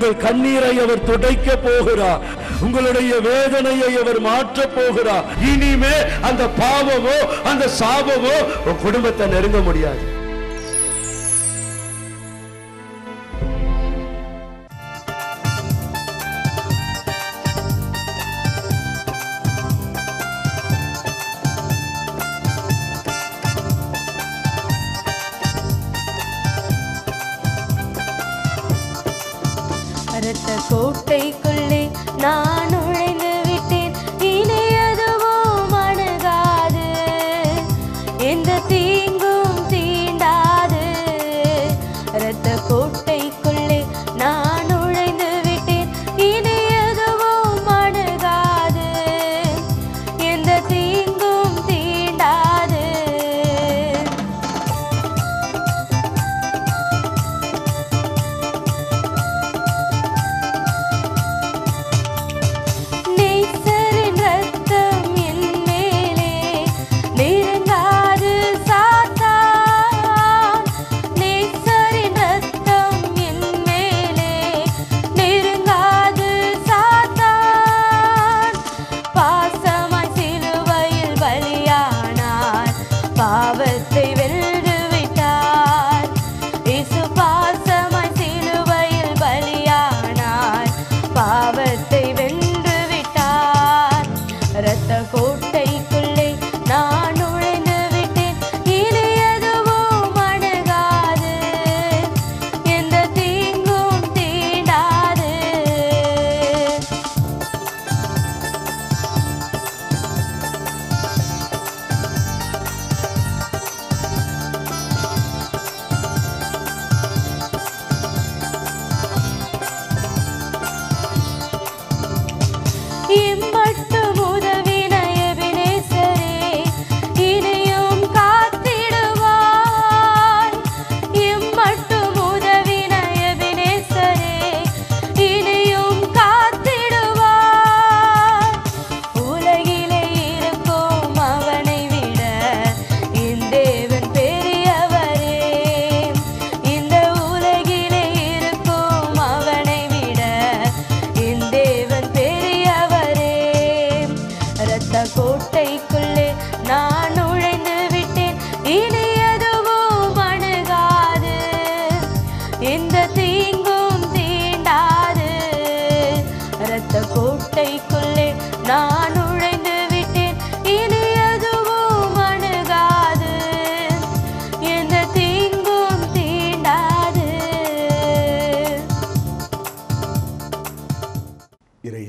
உங்கள் கண்ணீரை அவர் துடைக்க போகிறார். உங்களுடைய வேதனையை அவர் மாற்ற போகிறார். இனிமே அந்த பாவமோ அந்த சாபமோ குடும்பத்தை நெருங்க முடியாது. அரத்த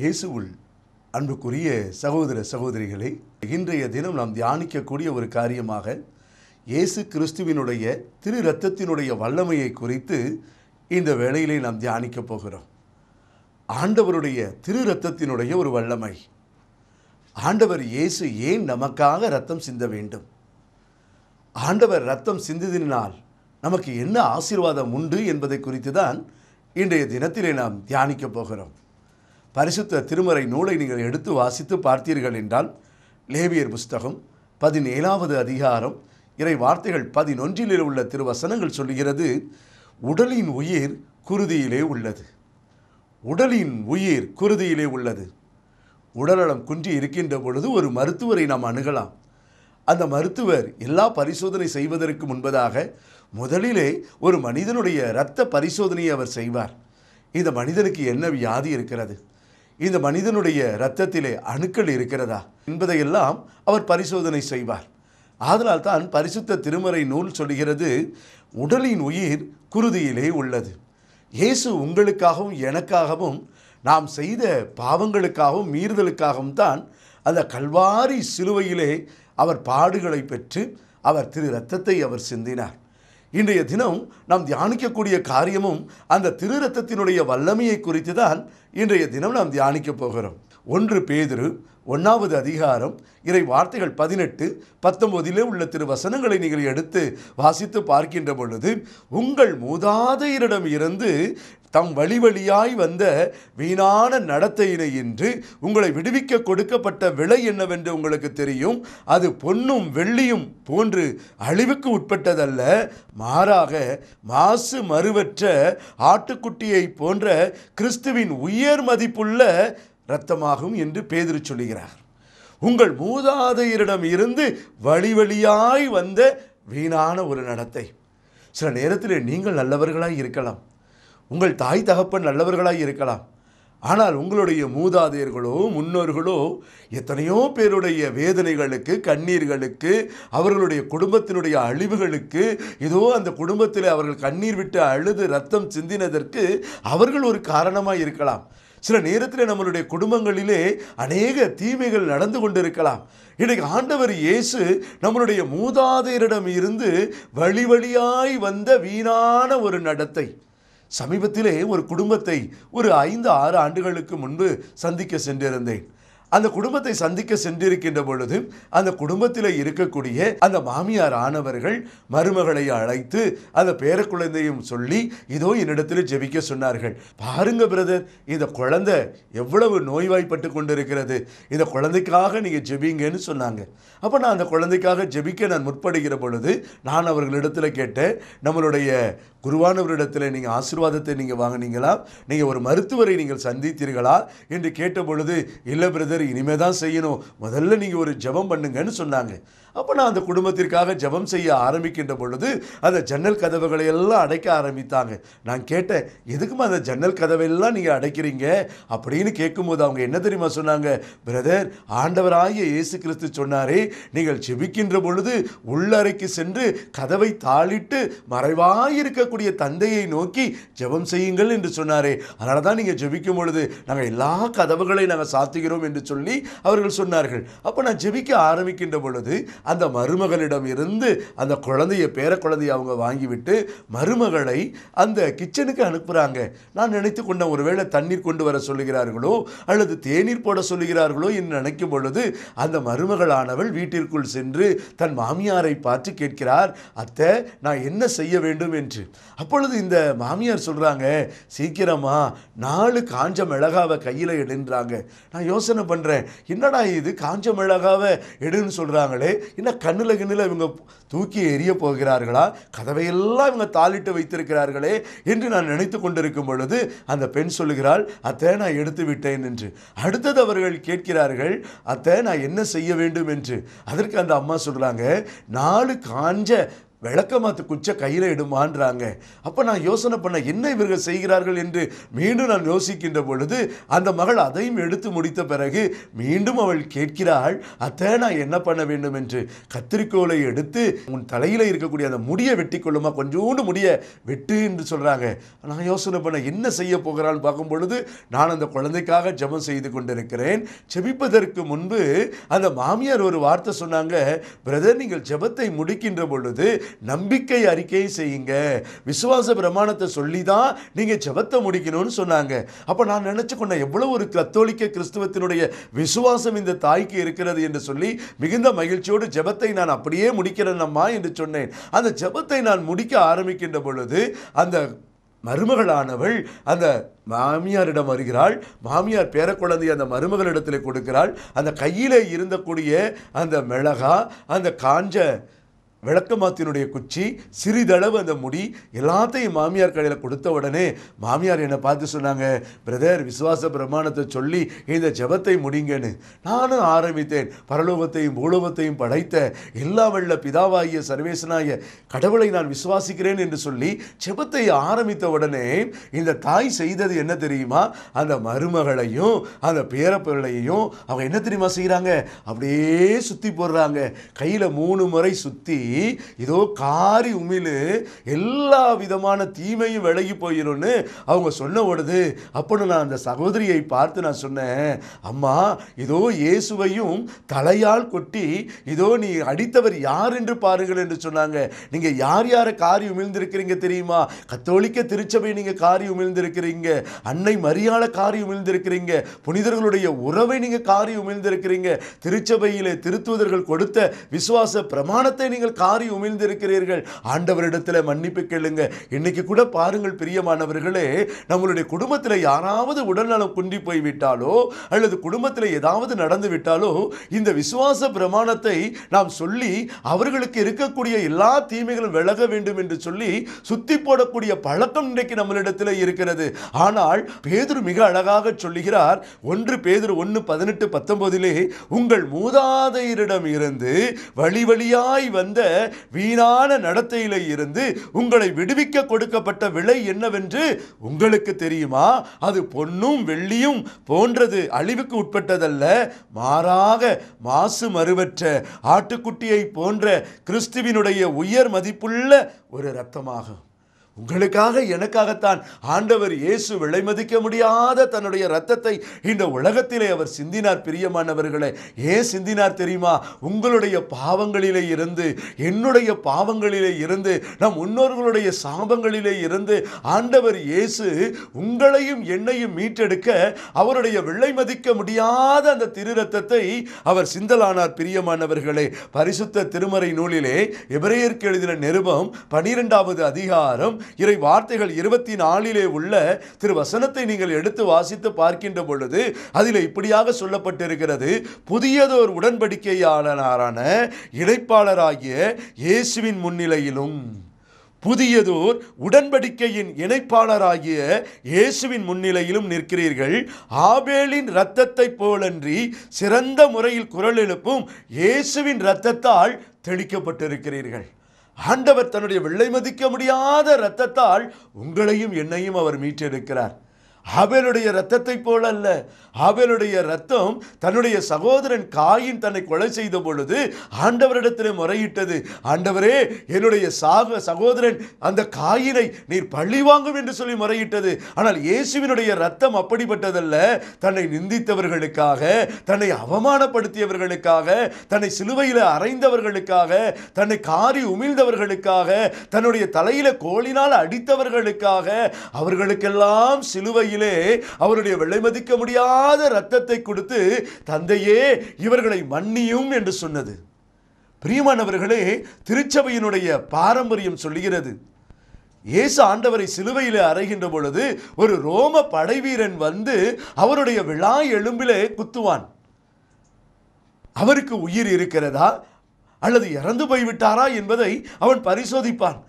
இயேசுவுள் அன்புக்குரிய சகோதர சகோதரிகளை இன்றைய தினம் நாம் தியானிக்கக்கூடிய ஒரு காரியமாக இயேசு கிறிஸ்துவினுடைய திரு ரத்தத்தினுடைய வல்லமையை குறித்து இந்த வேளையிலே நாம் தியானிக்கப் போகிறோம். ஆண்டவருடைய திரு ரத்தத்தினுடைய ஒரு வல்லமை. ஆண்டவர் இயேசு ஏன் நமக்காக ரத்தம் சிந்த வேண்டும்? ஆண்டவர் ரத்தம் சிந்ததினால் நமக்கு என்ன ஆசீர்வாதம் உண்டு என்பதை குறித்து தான் இன்றைய தினத்திலே நாம் தியானிக்கப் போகிறோம். பரிசுத்த திருமறை நூலை நீங்கள் எடுத்து வாசித்து பார்த்தீர்கள் என்றால் லேவியர் புஸ்தகம் பதினேழாவது அதிகாரம் இறை வார்த்தைகள் பதினொன்றிலே உள்ள திருவசனங்கள் சொல்லுகிறது உடலின் உயிர் குருதியிலே உள்ளது. உடலின் உயிர் குருதியிலே உள்ளது. உடல்நலம் குன்றி இருக்கின்ற பொழுது ஒரு மருத்துவரை நாம் அணுகலாம். அந்த மருத்துவர் எல்லா பரிசோதனை செய்வதற்கு முன்பதாக முதலிலே ஒரு மனிதனுடைய இரத்த பரிசோதனையை அவர் செய்வார். இந்த மனிதனுக்கு என்ன வியாதி இருக்கிறது? இந்த மனிதனுடைய இரத்தத்திலே அணுக்கள் இருக்கிறதா என்பதையெல்லாம் அவர் பரிசோதனை செய்வார். ஆதலால் தான் பரிசுத்த திருமறை நூல் சொல்கிறது உடலின் உயிர் குருதியிலே உள்ளது. இயேசு உங்களுக்காகவும் எனக்காகவும் நாம் செய்த பாவங்களுக்காகவும் மீறுதலுக்காகவும் தான் அந்த கல்வாரி சிலுவையிலே அவர் பாடுகளை பெற்று அவர் திரு ரத்தத்தை அவர் சிந்தினார். இன்றைய தினம் நாம் தியானிக்கக்கூடிய காரியமும் அந்த திரு ரத்தத்தினுடைய வல்லமையை குறித்து தான் இன்றைய தினம் நாம் தியானிக்க போகிறோம். ஒன்று பேதுரு ஒன்றாவது அதிகாரம் இறை வார்த்தைகள் பதினெட்டு பத்தொம்போதிலே உள்ள திரு வசனங்களை நீங்கள் எடுத்து வாசித்து பார்க்கின்ற பொழுது உங்கள் மூதாதையரிடம் இருந்து தம் வழி வழியாய் வந்த வீணான நடத்தையினை இன்று உங்களை விடுவிக்க கொடுக்கப்பட்ட விலை என்னவென்று உங்களுக்கு தெரியும். அது பொன்னும் வெள்ளியும் போன்று அழிவுக்கு உட்பட்டதல்ல. மாறாக மாசு மறுவற்ற ஆட்டுக்குட்டியை போன்ற கிறிஸ்துவின் உயர் மதிப்புள்ள இரத்தமாகும் என்று பேதிரு சொல்லுகிறார். உங்கள் மூதாதையரிடம் இருந்து வழி வழியாய் வந்த வீணான ஒரு நடத்தை. சில நேரத்தில் நீங்கள் நல்லவர்களாய் இருக்கலாம். உங்கள் தாய் தகப்பன் நல்லவர்களாய் இருக்கலாம். ஆனால் உங்களுடைய மூதாதையர்களோ முன்னோர்களோ எத்தனையோ பேருடைய வேதனைகளுக்கு கண்ணீர்களுக்கு அவர்களுடைய குடும்பத்தினுடைய அழிவுகளுக்கு இதோ அந்த குடும்பத்தில் அவர்கள் கண்ணீர் விட்டு அழுது ரத்தம் சிந்தினதற்கு அவர்கள் ஒரு காரணமாக இருக்கலாம். சில நேரத்தில் நம்மளுடைய குடும்பங்களிலே அநேக தீமைகள் நடந்து கொண்டிருக்கலாம். இன்றைக்கு ஆண்டவர் இயேசு நம்மளுடைய மூதாதையரிடம் இருந்து வழி வழியாய் வந்த வீணான ஒரு நடத்தை. சமீபத்திலே ஒரு குடும்பத்தை ஒரு ஐந்து ஆறு ஆண்டுகளுக்கு முன்பு சந்திக்க சென்றிருந்தேன். அந்த குடும்பத்தை சந்திக்க சென்றிருக்கின்ற பொழுது அந்த குடும்பத்தில் இருக்கக்கூடிய அந்த மாமியார் ஆனவர்கள் மருமகளை அழைத்து அந்த பேரக்குழந்தையும் சொல்லி இதோ என்னிடத்தில் ஜெபிக்க சொன்னார்கள். பாருங்க பிரதர் இந்த குழந்தை எவ்வளவு நோய்வாய்ப்பட்டு கொண்டிருக்கிறது. இந்த குழந்தைக்காக நீங்கள் ஜெபிங்கன்னு சொன்னாங்க. அப்போ நான் அந்த குழந்தைக்காக ஜெபிக்க நான் முற்படுகிற பொழுது நான் அவர்களிடத்தில் கேட்டேன் நம்மளுடைய குருவானவரிடத்தில் நீங்கள் ஆசீர்வாதத்தை நீங்கள் வாங்கினீங்களா? நீங்கள் ஒரு மருத்துவரை நீங்கள் சந்தித்தீர்களா? என்று கேட்ட பொழுது இல்லை பிரதர் இனிமே தான் செய்யணும். முதல்ல நீங்கள் ஒரு ஜெபம் பண்ணுங்கன்னு சொன்னாங்க. அப்போ நான் அந்த குடும்பத்திற்காக ஜெபம் செய்ய ஆரம்பிக்கின்ற பொழுது அந்த ஜன்னல் கதவுகளை எல்லாம் அடைக்க ஆரம்பித்தாங்க. நான் கேட்டேன் எதுக்குமா அந்த ஜன்னல் கதவையெல்லாம் நீங்கள் அடைக்கிறீங்க? அப்படின்னு கேட்கும்போது அவங்க என்ன தெரியுமா சொன்னாங்க பிரதர் ஆண்டவராகிய இயேசு கிறிஸ்து சொன்னாரே நீங்கள் ஜெபிக்கின்ற பொழுது உள்ளறைக்கு சென்று கதவை தாளிட்டு மறைவாக இருக்கக்கூடிய தந்தையை நோக்கி ஜெபம் செய்யுங்கள் என்று சொன்னாரே. அதனால தான் நீங்கள் ஜெபிக்கும் பொழுது நாங்கள் எல்லா கதவுகளையும் நாங்கள் சாத்துகிறோம் என்று சொல்லி அவர்கள் சொன்னார்கள். அப்போ நான் ஜெபிக்க ஆரம்பிக்கின்ற பொழுது அந்த மருமகளிடம் இருந்து அந்த குழந்தைய பேர குழந்தைய அவங்க வாங்கிவிட்டு மருமகளை அந்த கிச்சனுக்கு அனுப்புகிறாங்க நான் நினைத்து கொண்ட ஒருவேளை தண்ணீர் கொண்டு வர சொல்லுகிறார்களோ அல்லது தேநீர் போட சொல்லுகிறார்களோ என்று நினைக்கும் பொழுது அந்த மருமகளானவள் வீட்டிற்குள் சென்று தன் மாமியாரை பார்த்து கேட்கிறார் அத்தை நான் என்ன செய்ய வேண்டும்? என்று. அப்பொழுது இந்த மாமியார் சொல்கிறாங்க சீக்கிரமா நாலு காஞ்ச மிளகாவை கையில் எடுன்றாங்க. நான் யோசனை பண்ணுறேன் என்னடா இது காஞ்ச மிளகாவை எடுன்னு சொல்கிறாங்களே என்ன கண்ணில் கண்ணில் இவங்க தூக்கி எரிய போகிறார்களா? கதவையெல்லாம் இவங்க தாளிட்டு வைத்திருக்கிறார்களே என்று நான் நினைத்து கொண்டிருக்கும் பொழுது அந்த பெண் சொல்லுகிறாள் அத்தை நான் எடுத்து விட்டேன் என்று. அடுத்தது அவர்கள் கேட்கிறார்கள் அத்தை நான் என்ன செய்ய வேண்டும் என்று. அதற்கு அந்த அம்மா சொல்கிறாங்க நாலு காஞ்ச விளக்கமாத்து குச்ச கையில் இடுமான்றாங்க. அப்போ நான் யோசனை பண்ண என்ன இவர்கள் செய்கிறார்கள் என்று மீண்டும் நான் யோசிக்கின்ற பொழுது அந்த மகள் அதையும் எடுத்து முடித்த பிறகு மீண்டும் அவள் கேட்கிறாள் அத்தை நான் என்ன பண்ண வேண்டும்? என்று. கத்திரிக்கோலை எடுத்து உன் தலையில் இருக்கக்கூடிய அந்த முடியை வெட்டி கொள்ளுமா? கொஞ்சோண்டு முடிய வெட்டு என்று சொல்கிறாங்க நான் யோசனை பண்ண என்ன செய்ய போகிறான்னு பார்க்கும் பொழுது நான் அந்த குழந்தைக்காக ஜெபம் செய்து கொண்டிருக்கிறேன். ஜெபிப்பதற்கு முன்பு அந்த மாமியார் ஒரு வார்த்தை சொன்னாங்க பிரதர் நீங்கள் ஜெபத்தை முடிக்கின்ற பொழுது நம்பிக்கை அறிக்கை செய்யுங்க. விசுவாச பிரமாணத்தை சொல்லி தான் நீங்கள் ஜெபத்தை முடிக்கணும்னு சொன்னாங்க. அப்போ நான் நினச்சி கொண்டேன் எவ்வளோ ஒரு கத்தோலிக்க கிறிஸ்துவத்தினுடைய விசுவாசம் இந்த தாய்க்கு இருக்கிறது என்று சொல்லி மிகுந்த மகிழ்ச்சியோடு ஜெபத்தை நான் அப்படியே முடிக்கிறேன் அம்மா என்று சொன்னேன். அந்த ஜெபத்தை நான் முடிக்க ஆரம்பிக்கின்ற பொழுது அந்த மருமகளானவள் அந்த மாமியாரிடம் வருகிறாள். மாமியார் பேரக்குழந்தை அந்த மருமகளிடத்தில் கொடுக்கிறாள். அந்த கையிலே இருந்தக்கூடிய அந்த மிளகா அந்த காஞ்ச விளக்கமாத்தினுடைய குச்சி சிறிதளவு அந்த முடி எல்லாத்தையும் மாமியார் கடையில் கொடுத்த உடனே மாமியார் என்னை பார்த்து சொன்னாங்க பிரதர் விசுவாச பிரமாணத்தை சொல்லி இந்த ஜெபத்தை முடிங்கன்னு. நானும் ஆரம்பித்தேன். பரலோகத்தையும் பூலோகத்தையும் படைத்த எல்லா வெள்ள பிதாவாகிய சர்வேசனாய கடவுளை நான் விசுவாசிக்கிறேன் என்று சொல்லி ஜெபத்தை ஆரம்பித்த உடனே இந்த தாய் செய்தது என்ன தெரியுமா? அந்த மருமகளையும் அந்த பேரப்பிள்ளையையும் அவங்க என்ன தெரியுமா செய்கிறாங்க அப்படியே சுற்றி போடுறாங்க. கையில் மூணு முறை சுற்றி இதோ காரி உமிழு எல்லா விதமான தீமையும் விலகி போயிடும்னு அவங்க சொன்ன உடது அப்போ நான் அந்த சகோதரியை பார்த்து நான் சொன்னேன் அம்மா இதோ இயேசுவையும் தலையால் கொட்டி இதோ நீ அடித்தவர் யார் என்று பாருங்கள் என்று சொன்னாங்க. நீங்க யார் யாரை காரி உமிழ்ந்திருக்கிறீங்க தெரியுமா? கத்தோலிக்க திருச்சபை நீங்க காரி உமிழ்ந்திருக்கிறீங்க அன்னை மரியாள காரி உமிழ்ந்திருக்கிறீங்க புனிதர்களுடைய உறவை நீங்க காரி உமிழ்ந்திருக்கிறீங்க திருச்சபையிலே திருத்துவதர்கள் கொடுத்த விசுவாச பிரமாணத்தை நீங்கள் காரி உமிழ்ந்திருக்கிறீர்கள். ஆண்டவரிடத்தில் மன்னிப்பு கேளுங்க. இன்னைக்கு கூட பாருங்கள் பிரியமானவர்களே நம்மளுடைய குடும்பத்தில் யாராவது உடல்நலம் குன்றி போய்விட்டாலோ அல்லது குடும்பத்தில் ஏதாவது நடந்து விட்டாலோ இந்த விசுவாச பிரமாணத்தை நாம் சொல்லி அவர்களுக்கு இருக்கக்கூடிய எல்லா தீமைகளும் விலக வேண்டும் என்று சொல்லி சுத்தி போடக்கூடிய பழக்கம் இன்றைக்கு நம்மளிடத்தில் இருக்கிறது. ஆனால் பேதுரு மிக அழகாக சொல்லுகிறார். ஒன்று பேதுரு ஒன்று பதினெட்டு பத்தொன்பதிலே உங்கள் மூதாதையரிடம் இருந்து வழி வழியாய் வந்த வீணான நடத்தையில இருந்து உங்களை விடுவிக்க கொடுக்கப்பட்ட விலை என்னவென்று உங்களுக்கு தெரியுமா? அது பொன்னும் வெள்ளியும் போன்றது அழிவுக்கு உட்பட்டதல்ல. மாறாக மாசு மறுவற்ற ஆட்டுக்குட்டியை போன்ற கிறிஸ்துவினுடைய உயர் மதிப்புள்ள ஒரு இரத்தமாகும். உங்களுக்காக எனக்காகத்தான் ஆண்டவர் இயேசு விலை மதிக்க முடியாத தன்னுடைய ரத்தத்தை இந்த உலகத்திலே அவர் சிந்தினார் பிரியமானவர்களே. ஏன் சிந்தினார் தெரியுமா? உங்களுடைய பாவங்களிலே இருந்து என்னுடைய பாவங்களிலே இருந்து நம் முன்னோர்களுடைய சாபங்களிலே இருந்து ஆண்டவர் இயேசு உங்களையும் என்னையும் மீட்டெடுக்க அவருடைய விலை மதிக்க முடியாத அந்த திரு ரத்தத்தை அவர் சிந்தலானார் பிரியமானவர்களே. பரிசுத்த திருமறை நூலிலே எபிரேயருக்கு எழுதின நிருபம் பனிரெண்டாவது அதிகாரம் இறை வார்த்தைகள் இருபத்தி நாலிலே உள்ள திரு வசனத்தை நீங்கள் எடுத்து வாசித்து பார்க்கின்ற பொழுது அதில் இப்படியாக சொல்லப்பட்டிருக்கிறது புதியதோர் உடன்படிக்கையாளரான இணைப்பாளராகிய இயேசுவின் முன்னிலையிலும் புதியதோர் உடன்படிக்கையின் இணைப்பாளராகிய இயேசுவின் முன்னிலையிலும் நிற்கிறீர்கள். ஆபேலின் இரத்தத்தை போலன்றி சிறந்த முறையில் குரல் எழுப்பும் இயேசுவின் இரத்தத்தால் தெளிக்கப்பட்டிருக்கிறீர்கள். ஆண்டவர் தன்னுடைய வெள்ளை மதிக்க முடியாத இரத்தத்தால் உங்களையும் என்னையும் அவர் மீட்டெடுக்கிறார். ஆபேலுடைய இரத்தத்தை போல அல்ல ஆபேலுடைய ரத்தம் தன்னுடைய சகோதரன் காயின் தன்னை கொலை செய்த பொழுது ஆண்டவரிடத்தில் முறையிட்டது. ஆண்டவரே என்னுடைய சாக சகோதரன் அந்த காயினை நீர் பழி வாங்கும் என்று சொல்லி முறையிட்டது. ஆனால் இயேசுவினுடைய ரத்தம் அப்படிப்பட்டதல்ல. தன்னை நிந்தித்தவர்களுக்காக தன்னை அவமானப்படுத்தியவர்களுக்காக தன்னை சிலுவையில் அறைந்தவர்களுக்காக தன்னை காரி உமிழ்ந்தவர்களுக்காக தன்னுடைய தலையில கோழினால் அடித்தவர்களுக்காக அவர்களுக்கெல்லாம் சிலுவை சிலுவையிலே அவருடைய விலை மதிக்க முடியாத ரத்தத்தை கொடுத்து தந்தையே இவர்களை மன்னியும் என்று சொன்னது. பிரியமானவர்களே திருச்சபையினுடைய பாரம்பரியம் சொல்லுகிறது. இயேசு ஆண்டவரை சிலுவையில் அறைகின்ற பொழுது ஒரு ரோம படைவீரன் வந்து அவருடைய விழா எலும்பிலே குத்துவான். அவருக்கு உயிர் இருக்கிறதா? அல்லது இறந்து போய்விட்டாரா என்பதை அவன் பரிசோதிப்பான்.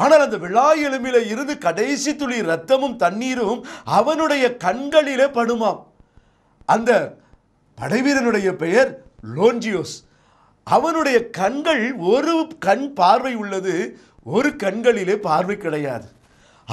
ஆனால் அந்த விழா எலும்பில இருந்து கடைசி துளி ரத்தமும் தண்ணீரும் அவனுடைய கண்களிலே படுமாம். அந்த படைவீரனுடைய பெயர் லோன்ஜியோஸ். அவனுடைய கண்கள் ஒரு கண் பார்வை உள்ளது ஒரு கண்களிலே பார்வை கிடையாது.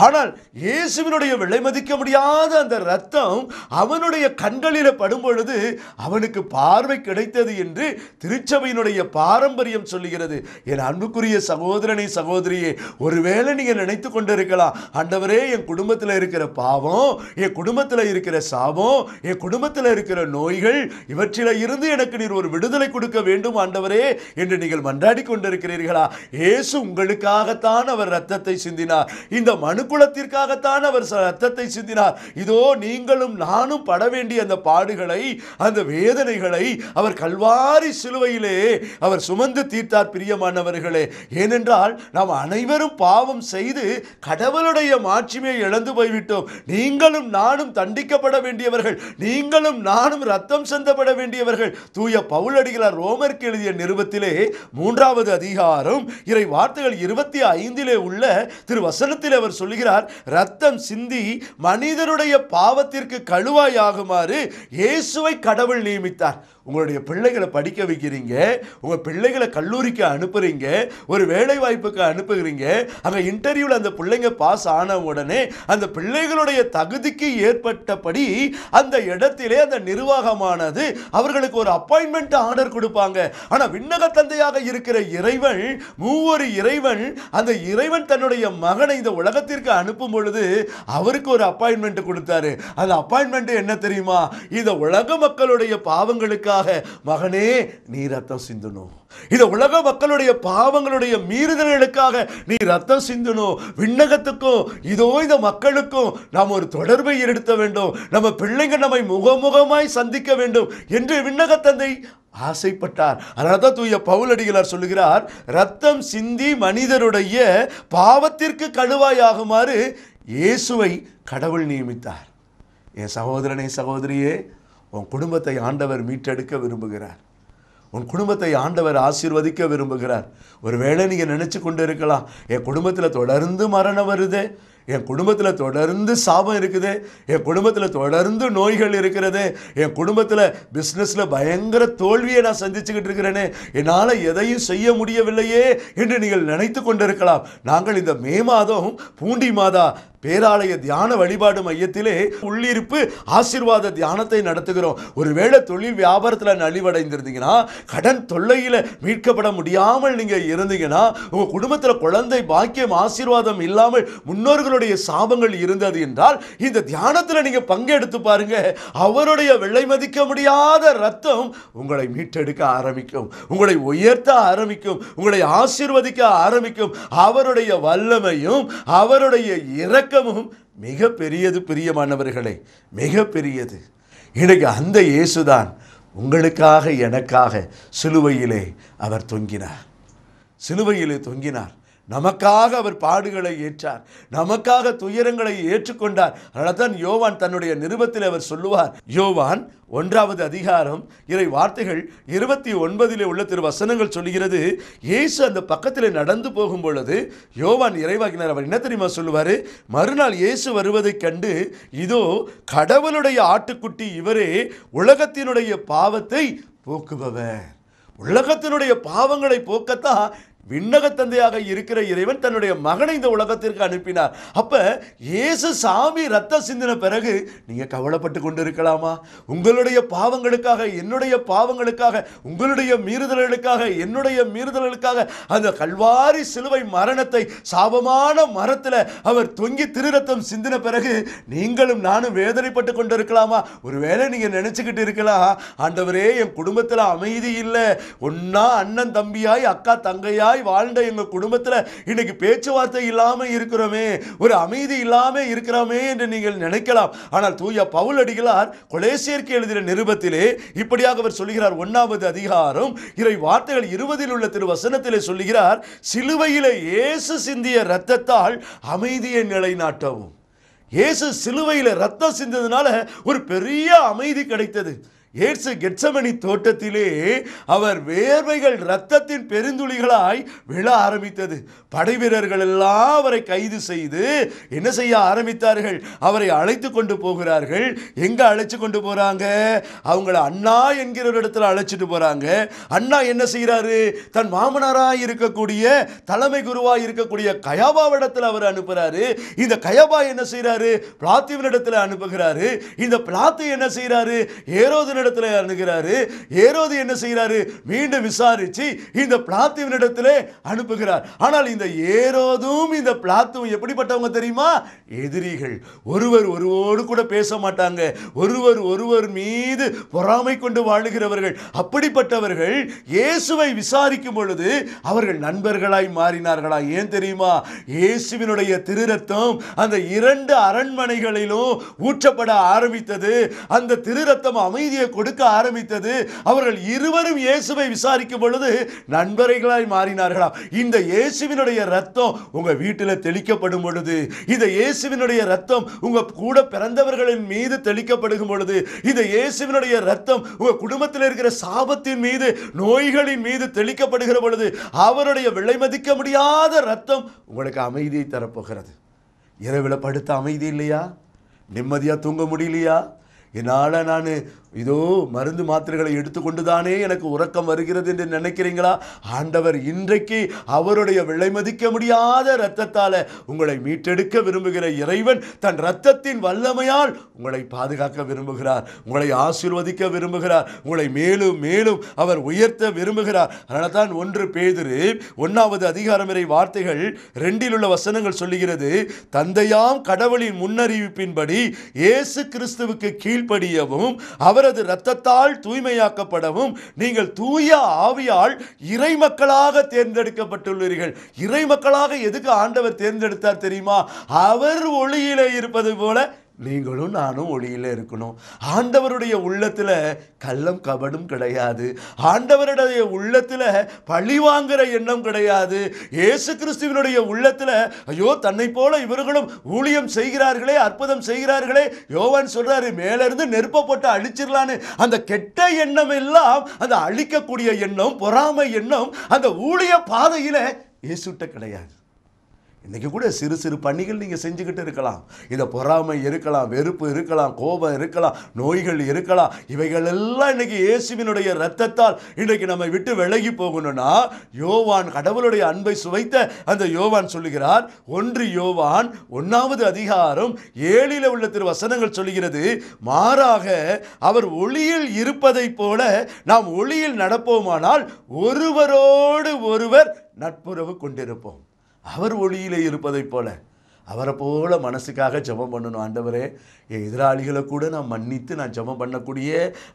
ஆனால் இயேசுவினுடைய விலை மதிக்க முடியாத அந்த ரத்தம் அவனுடைய கண்களில் படும் பொழுது அவனுக்கு பார்வை கிடைத்தது என்று திருச்சபையினுடைய பாரம்பரியம் சொல்லுகிறது. என் அன்புக்குரிய சகோதரனை சகோதரியே ஒருவேளை நீங்க நினைத்து கொண்டிருக்கலாம் ஆண்டவரே என் குடும்பத்தில் இருக்கிற பாவம் என் குடும்பத்தில் இருக்கிற சாபம் என் குடும்பத்தில் இருக்கிற நோய்கள் இவற்றில இருந்து எனக்கு நீர் ஒரு விடுதலை கொடுக்க வேண்டும் ஆண்டவரே என்று நீங்கள் மன்றாடி கொண்டிருக்கிறீர்களா? இயேசு உங்களுக்காகத்தான் அவர் ரத்தத்தை சிந்தினார். இந்த மனு குலத்திற்காகத்தான் அவர் ரத்தத்தை சிந்தினார். இதோ நீங்களும் நானும் பட வேண்டிய அந்த பாடுகளை அந்த வேதனைகளை அவர் கல்வாரி சிலுவையிலே அவர் சுமந்து தீர்த்தார் பிரியமானவர்களே. ஏனென்றால் நாம் அனைவரும் பாவம் செய்து கடவுளுடைய மாட்சிமே இழந்து போய்விட்டோம். நீங்களும் நானும் தண்டிக்கப்பட வேண்டியவர்கள் நீங்களும் நானும் ரத்தம் சிந்தப்பட வேண்டியவர்கள். தூய பவுலடிகளார் ரோமருக்கு எழுதிய நிருபத்திலே மூன்றாவது அதிகாரம் இறை வார்த்தைகள் இருபத்தி ஐந்திலே உள்ள திரு வசனத்தில் அவர் சொல்லுகிறார் ரத்தம் சிந்தி மனிதனுடைய பாவத்திற்கு கழுவாயாகுமாறு இயேசுவை கடவுள் நியமித்தார். உங்களுடைய பிள்ளைகளை படிக்க வைக்கிறீங்க உங்கள் பிள்ளைகளை கல்லூரிக்கு அனுப்புகிறீங்க ஒரு வேலை வாய்ப்புக்கு அனுப்புகிறீங்க அங்கே இன்டர்வியூவில் அந்த பிள்ளைங்க பாஸ் ஆன உடனே அந்த பிள்ளைகளுடைய தகுதிக்கு ஏற்பட்டபடி அந்த இடத்திலே அந்த நிர்வாகமானது அவர்களுக்கு ஒரு அப்பாயின்மெண்ட் ஆர்டர் கொடுப்பாங்க. ஆனால் விண்ணக தந்தையாக இருக்கிற இறைவன் மூவொரு இறைவன் அந்த இறைவன் தன்னுடைய மகனை இந்த உலகத்திற்கு அனுப்பும் பொழுது அவருக்கு ஒரு அப்பாயின்மெண்ட் கொடுத்தாரு. அந்த அப்பாயின்மெண்ட் என்ன தெரியுமா? இந்த உலக மக்களுடைய பாவங்களுக்காக மகனே நீ ரத்தம் சிந்தணும் இந்த உலக மக்களுடைய பாவங்களுடைய மீறுதல்களுக்காக நீ ரத்தம் சிந்தணும் விண்ணகத்துக்கும் இதோ இந்த மக்களுக்கும் நாம் ஒரு தொடர்பை எடுத்த வேண்டும். நம்ம பிள்ளைங்க நம்மை முகமுகமாய் சந்திக்க வேண்டும் என்று விண்ணக தந்தை ஆசைப்பட்டார். அதனால தான் தூய பவுலடிகளார் சொல்லுகிறார் ரத்தம் சிந்தி மனிதருடைய பாவத்திற்கு கழுவாயாகுமாறு இயேசுவை கடவுள் நியமித்தார். என் சகோதரனே சகோதரியே உன் குடும்பத்தை ஆண்டவர் மீட்டெடுக்க விரும்புகிறார். உன் குடும்பத்தை ஆண்டவர் ஆசீர்வதிக்க விரும்புகிறார். ஒருவேளை நீங்கள் நினச்சி கொண்டு இருக்கலாம் என் குடும்பத்தில் தொடர்ந்து மரணம் வருது என் குடும்பத்தில் தொடர்ந்து சாபம் இருக்குது என் குடும்பத்தில் தொடர்ந்து நோய்கள் இருக்கிறது என் குடும்பத்தில் பிஸ்னஸில் பயங்கர தோல்வியை நான் சந்திச்சுக்கிட்டு இருக்கிறேனே என்னால் எதையும் செய்ய முடியவில்லையே என்று நீங்கள் நினைத்து கொண்டிருக்கலாம். நாங்கள் இந்த மே மாதம் பூண்டி மாதா பேராலய தியான வழிபாடு மையத்திலே உள்ளிருப்பு ஆசீர்வாத தியானத்தை நடத்துகிறோம். ஒருவேளை தொழில் வியாபாரத்தில் நலிவடைந்திருந்தீங்கன்னா கடன் தொல்லையில் மீட்கப்பட முடியாமல் நீங்கள் இருந்தீங்கன்னா உங்கள் குடும்பத்தில் குழந்தை பாக்கியம் ஆசீர்வாதம் இல்லாமல் முன்னோர்களுடைய சாபங்கள் இருந்தது என்றால் இந்த தியானத்தில் நீங்கள் பங்கெடுத்து பாருங்க. அவருடைய விலை மதிக்க முடியாத ரத்தம் உங்களை மீட்டெடுக்க ஆரம்பிக்கும். உங்களை உயர்த்த ஆரம்பிக்கும். உங்களை ஆசீர்வதிக்க ஆரம்பிக்கும். அவருடைய வல்லமையும் அவருடைய இறக்க இரக்கமும் மிக பெரியது பிரியமானவர்களே மிக பெரியது இன்றைக்கு அந்த இயேசுதான் உங்களுக்காக எனக்காக சிலுவையிலே அவர் தொங்கினார். சிலுவையிலே தொங்கினார். நமக்காக அவர் பாடுகளை ஏற்றார். நமக்காக துயரங்களை ஏற்றுக்கொண்டார். அதனால்தான் யோவான் தன்னுடைய நிருபத்தில் அவர் சொல்லுவார். யோவான் ஒன்றாவது அதிகாரம் இறை வார்த்தைகள் இருபத்தி ஒன்பதிலே உள்ள திரு வசனங்கள் சொல்லுகிறது. இயேசு அந்த பக்கத்தில் நடந்து போகும் பொழுது யோவான் இறைவாக்கினார் அவர் என்ன தெரியுமா சொல்லுவார்? மறுநாள் இயேசு வருவதைக் கண்டு இதோ கடவுளுடைய ஆட்டுக்குட்டி இவரே உலகத்தினுடைய பாவத்தை போக்குபவர். உலகத்தினுடைய பாவங்களை போக்கத்தான் விண்ணக தந்தையாக இருக்கிற இறைவன் தன்னுடைய மகனை இந்த உலகத்திற்கு அனுப்பினார். அப்ப இயேசு சாமி ரத்த சிந்தின பிறகு நீங்க கவலைப்பட்டு கொண்டு இருக்கலாமா உங்களுடைய பாவங்களுக்காக என்னுடைய பாவங்களுக்காக உங்களுடைய மீறுதல்களுக்காக என்னுடைய மீறுதல்களுக்காக அந்த கல்வாரி சிலுவை மரணத்தை சாபமான மரத்தில் அவர் தொங்கி திருரத்தம் சிந்தின பிறகு நீங்களும் நானும் வேதனைப்பட்டு கொண்டு இருக்கலாமா ஒருவேளை நீங்க நினைச்சுக்கிட்டு இருக்கலாம். ஆண்டவரே என் குடும்பத்தில் அமைதி இல்லை. ஒன்னா அண்ணன் தம்பியாய் அக்கா தங்கையாய் வாழ்ந்த எங்க குடும்பத்தில் இன்னைக்கு பேச்சுவார்த்தை இல்லாம இருக்கிறோமே ஒரு அமைதி இல்லாம இருக்கிறோமே என்று நீங்கள் நினைக்கலாம். ஆனால் தூய பவுல் அடிகளார் கொலேசியர்க்கு எழுதின நிருபத்திலே இப்படியாக அவர் சொல்லுகிறார். ஒன்னாவது அதிகாரம் இறை வார்த்தைகள் இருபதில் உள்ள திரு வசனத்திலே சொல்லுகிறார் சிலுவையிலே இயேசு சிந்திய இரத்தத்தால் அமைதியை நிலைநாட்டவும். இயேசு சிலுவையில் ரத்தம் சிந்ததுனால ஒரு பெரிய அமைதி கிடைத்தது. இயேசு கெட்சமணி தோட்டத்திலே அவர் வேர்வைகள் இரத்தத்தின் பெருந்துளிகளாய் விழ ஆரம்பித்தது. படை வீரர்கள் எல்லாம் அவரை கைது செய்து என்ன செய்ய ஆரம்பித்தார்கள்? அவரை அழைத்து கொண்டு போகிறார்கள். எங்க அழைச்சு கொண்டு போறாங்க? அவங்கள அண்ணா என்கிற ஒரு இடத்துல அழைச்சிட்டு போறாங்க. அண்ணா என்ன செய்யறாரு தன் மாமனாராய் இருக்கக்கூடிய தலைமை குருவாய் இருக்கக்கூடிய கயாபாவிடத்தில் அவர் அனுப்புறாரு. இந்த கயாபா என்ன செய்யறாரு பிளாத்திவனிடத்தில் அனுப்புகிறாரு. இந்த பிளாத்து என்ன செய்யறாரு ஏரோதனிடத்தில் இடத்துல அணுகிறாரு. ஏரோது என்ன செய்கிறாரு? மீண்டும் விசாரிச்சு இந்த பிளாத்துவனிடத்தில் அனுப்புகிறார். ஆனால் இந்த ஏரோதும் இந்த பிளாத்துவும் எப்படிப்பட்டவங்க தெரியுமா? எதிரிகள். ஒருவர் ஒருவோடு கூட பேச மாட்டாங்க. ஒருவர் ஒருவர் மீது பொறாமை கொண்டு வாழுகிறவர்கள். அப்படிப்பட்டவர்கள் இயேசுவை விசாரிக்கும் பொழுது அவர்கள் நண்பர்களாய் மாறினார்களா? ஏன் தெரியுமா? இயேசுவினுடைய திருரத்தம் அந்த இரண்டு அரண்மனைகளிலும் ஊற்றப்பட ஆரம்பித்தது. அந்த திருரத்தம் அமைதியை கொடுக்க ஆரம்பித்தது. அவர்கள் இருவரும் இயேசுவை விசாரிக்கும் பொழுது நண்பர்களாய் மாறினார்களாம். இந்த இயேசுவினுடைய ரத்தம் உங்க வீட்டில் தெளிக்கப்படும் பொழுது இந்த இயேசுவினுடைய ரத்தம் உங்க கூட பிறந்தவர்களின் மீது தெளிக்கப்படுகும் பொழுது இந்த இயேசுவினுடைய ரத்தம் உங்க குடும்பத்தில் இருக்கிற சாபத்தின் மீது நோய்களின் மீது தெளிக்கப்படுகிற பொழுது அவருடைய விலை மதிக்க முடியாத ரத்தம் உங்களுக்கு அமைதியை தரப்போகிறது. இரவில் படுத்த அமைதி இல்லையா? நிம்மதியாக தூங்க முடியலையா? என்னால் நான் இதோ மருந்து மாத்திரைகளை எடுத்துக்கொண்டுதானே எனக்கு உறக்கம் வருகிறது என்று நினைக்கிறீங்களா? ஆண்டவர் இன்றைக்கு அவருடைய விலை மதிக்க முடியாத இரத்தத்தால உங்களை மீட்டெடுக்க விரும்புகிற இறைவன் தன் இரத்தத்தின் வல்லமையால் உங்களை பாதுகாக்க விரும்புகிறார் உங்களை ஆசீர்வதிக்க விரும்புகிறார் உங்களை மேலும் மேலும் அவர் உயர்த்த விரும்புகிறார். அதனால தான் ஒன்று பேதிரு ஒன்னாவது அதிகாரம் வரை வார்த்தைகள் ரெண்டில் உள்ள வசனங்கள் சொல்லுகிறது தந்தையாம் கடவுளின் முன்னறிவிப்பின்படி இயேசு கிறிஸ்துவுக்கு கீழ்ப்படியவும் அவர் அவரது இரத்தத்தால் தூய்மையாக்கப்படவும் நீங்கள் தூய ஆவியால் இறை மக்களாக தேர்ந்தெடுக்கப்பட்டுள்ளீர்கள். இறை மக்களாக எதுக்கு ஆண்டவர் தேர்ந்தெடுத்தார் தெரியுமா? அவர் ஒளியிலே இருப்பது போல நீங்களும் நானும் ஒளியில இருக்கணும். ஆண்டவருடைய உள்ளத்தில் கள்ளம் கபடும் கிடையாது. ஆண்டவருடைய உள்ளத்தில் பழி வாங்குகிற எண்ணம் கிடையாது. ஏசு கிறிஸ்துவினுடைய உள்ளத்தில் ஐயோ தன்னை போல இவர்களும் ஊழியம் செய்கிறார்களே அற்புதம் செய்கிறார்களே யோவான் சொல்கிறாரு மேலேருந்து நெருப்பை போட்டு அழிச்சிடலான்னு அந்த கெட்ட எண்ணம் எல்லாம் அந்த அழிக்கக்கூடிய எண்ணம் பொறாமை எண்ணம் அந்த ஊழிய பாதையில் இயேசுட்ட கிடையாது. இன்றைக்கி கூட சிறு சிறு பணிகள் நீங்கள் செஞ்சுக்கிட்டு இருக்கலாம். இதை பொறாமை இருக்கலாம் வெறுப்பு இருக்கலாம் கோபம் இருக்கலாம் நோய்கள் இருக்கலாம். இவைகள் எல்லாம் இன்னைக்கு இயேசுவினுடைய ரத்தத்தால் இன்றைக்கு நம்ம விட்டு விலகி போகணும்னா யோவான் கடவுளுடைய அன்பை சுவைத்த அந்த யோவான் சொல்லுகிறார் ஒன்று யோவான் ஒன்றாவது அதிகாரம் ஏழில் உள்ள திரு வசனங்கள் சொல்லுகிறது மாறாக அவர் ஒளியில் இருப்பதைப் போல நாம் ஒளியில் நடப்போமானால் ஒருவரோடு ஒருவர் நட்புறவு கொண்டிருப்போம். அவர் ஒளியிலே இருப்பதைப் போல அவரை போல மனசுக்காக ஜபம் பண்ணணும். ஆண்டவரே என் எதிராளிகளை கூட நான் மன்னித்து நான் ஜபம் பண்ணக்கூடிய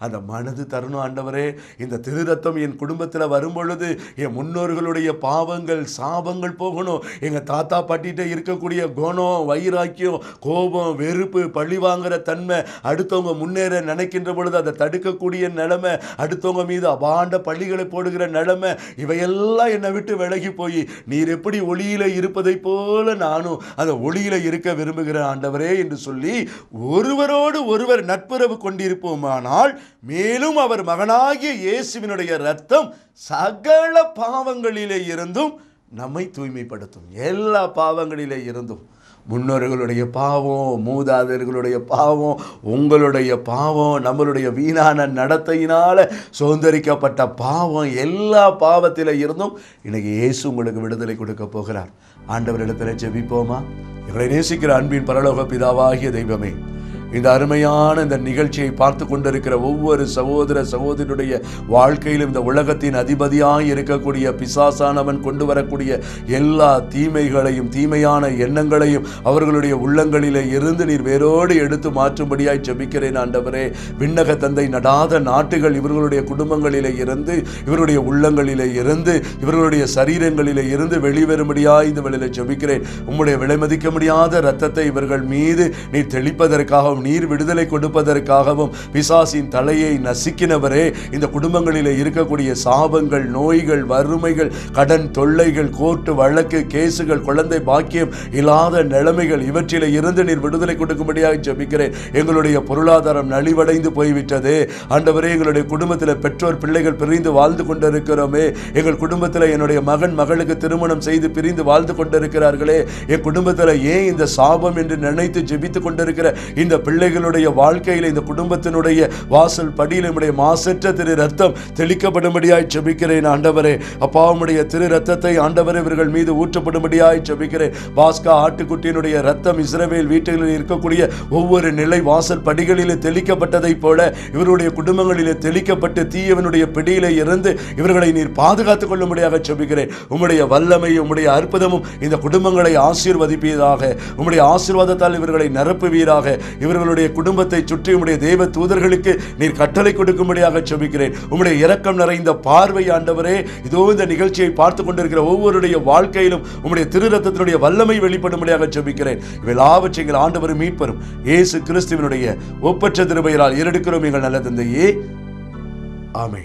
அந்த மனது தரணும் ஆண்டவரே. இந்த திருரத்தம் என் குடும்பத்தில் வரும்பொழுது என் முன்னோர்களுடைய பாவங்கள் சாபங்கள் போகணும். எங்கள் தாத்தா பாட்டிகிட்ட இருக்கக்கூடிய குணம் வைராக்கியம் கோபம் வெறுப்பு பழி வாங்குற தன்மை அடுத்தவங்க முன்னேற நினைக்கின்ற பொழுது அதை தடுக்கக்கூடிய நிலைமை அடுத்தவங்க மீது அபாண்ட பள்ளிகளை போடுகிற நிலைமை இவையெல்லாம் என்னை விட்டு விலகி போய் நீர் எப்படி ஒளியில் இருப்பதைப் போல நானும் அந்த ஒளியில இருக்க விரும்புகிற ஆண்டவரே என்று சொல்லி ஒருவரோடு ஒருவர் நட்புறவு கொண்டிருப்போமானால் மேலும் அவர் மகனாகிய இயேசுவினுடைய ரத்தம் சகல பாவங்களிலே இருந்தும் நம்மை தூய்மைப்படுத்தும். எல்லா பாவங்களிலே இருந்தும். முன்னோர்களுடைய பாவம் மூதாதையர்களுடைய பாவம் உங்களுடைய பாவம் நம்மளுடைய வீணான நடத்தையினால் சுதந்திரிக்கப்பட்ட பாவம் எல்லா பாவத்தில் இருந்தும் இன்றைக்கி இயேசு உங்களுக்கு விடுதலை கொடுக்க போகிறார். ஆண்டவரிடத்தில் ஜெபிப்போமா? எங்களை நேசிக்கிற அன்பின் பரலோக பிதாவாகிய தெய்வமே இந்த அருமையான இந்த நிகழ்ச்சியை பார்த்து கொண்டிருக்கிற ஒவ்வொரு சகோதர சகோதரியுடைய வாழ்க்கையிலும் இந்த உலகத்தின் அதிபதியாய் இருக்கக்கூடிய பிசாசானவன் கொண்டு வரக்கூடிய எல்லா தீமைகளையும் தீமையான எண்ணங்களையும் அவர்களுடைய உள்ளங்களிலே இருந்து நீர் வேரோடு எடுத்து மாற்றும்படியாய் ஜெபிக்கிறேன் ஆண்டவரே. விண்ணக தந்தை நடாத நாட்டுகள் இவர்களுடைய குடும்பங்களிலே இருந்து இவருடைய உள்ளங்களிலே இருந்து இவர்களுடைய சரீரங்களிலே இருந்து வெளிவரும்படியாய் இந்த வேளையிலே ஜெபிக்கிறேன். உம்முடைய விலைமதிக்க முடியாத இரத்தத்தை இவர்கள் மீது நீர் நீர் விடுதலை கொடுப்பதற்காகவும் பிசாசின் தலையை நசுக்கினவரே இந்த குடும்பங்களில் இருக்கக்கூடிய சாபங்கள் நோய்கள் வறுமைகள் கடன் தொல்லைகள் கோர்ட்டு வழக்கு கேசுகள் குழந்தை பாக்கியம் இல்லாத நிலைமைகள் இவற்றில இருந்து நீர் விடுதலை கொடுக்கும்படியாக ஜபிக்கிறேன். எங்களுடைய பொருளாதாரம் நலிவடைந்து போய்விட்டது. ஆண்டவரே எங்களுடைய குடும்பத்தில் பெற்றோர் பிள்ளைகள் பிரிந்து வாழ்ந்து கொண்டிருக்கிறோமே. எங்கள் குடும்பத்தில் என்னுடைய மகன் மகளுக்கு திருமணம் செய்து பிரிந்து வாழ்ந்து கொண்டிருக்கிறார்களே. என் குடும்பத்தில் ஏன் இந்த சாபம் என்று நினைத்து ஜெபித்து கொண்டிருக்கிற இந்த பிள்ளைகளுடைய வாழ்க்கையில் இந்த குடும்பத்தினுடைய வாசல் படியில் நம்முடைய மாசற்ற திரு ரத்தம் தெளிக்கப்படும்படியாய் செபிக்கிறேன் ஆண்டவரே. அப்பா திரு ரத்தத்தை ஆண்டவரே இவர்கள் மீது ஊற்றப்படும்படியாய் செபிக்கிறேன் பாஸ்கா ஆட்டுக்குட்டியினுடைய ரத்தம் இஸ்ரவேல் வீட்டுகளில் இருக்கக்கூடிய ஒவ்வொரு நிலை வாசல் படிகளிலே தெளிக்கப்பட்டதைப் போல இவருடைய குடும்பங்களிலே தெளிக்கப்பட்டு தீயவனுடைய பிடியிலே இருந்து இவர்களை நீர் பாதுகாத்துக் கொள்ளும்படியாக செபிக்கிறேன் உம்முடைய வல்லமை உம்முடைய அற்புதமும் இந்த குடும்பங்களை ஆசீர்வதிப்பீராக. உம்முடைய ஆசீர்வாதத்தால் இவர்களை நிரப்புவீராக. இவர்களுடைய குடும்பத்தை சுற்றி உம்முடைய தேவ தூதர்களுக்கு நீர் கட்டளை கொடுக்கும்படியாக ஜெபிக்கிறேன் உம்முடைய இரக்கம் நிறைந்த பார்வை ஆண்டவரே இதோ இந்த நிகழ்ச்சியை பார்த்து கொண்டிருக்கிற ஒவ்வொருடைய வாழ்க்கையிலும் உம்முடைய திருரத்தத்தினுடைய வல்லமை வெளிப்படும்படியாக ஜெபிக்கிறேன் இவையெல்லாவற்றை எங்கள் ஆண்டவரும் மீட்பரும். இயேசு கிறிஸ்துவனுடைய ஒப்பற்ற திருமையினால் இரடுக்கிறோம் எங்கள் நல்ல தந்தையே. ஆமை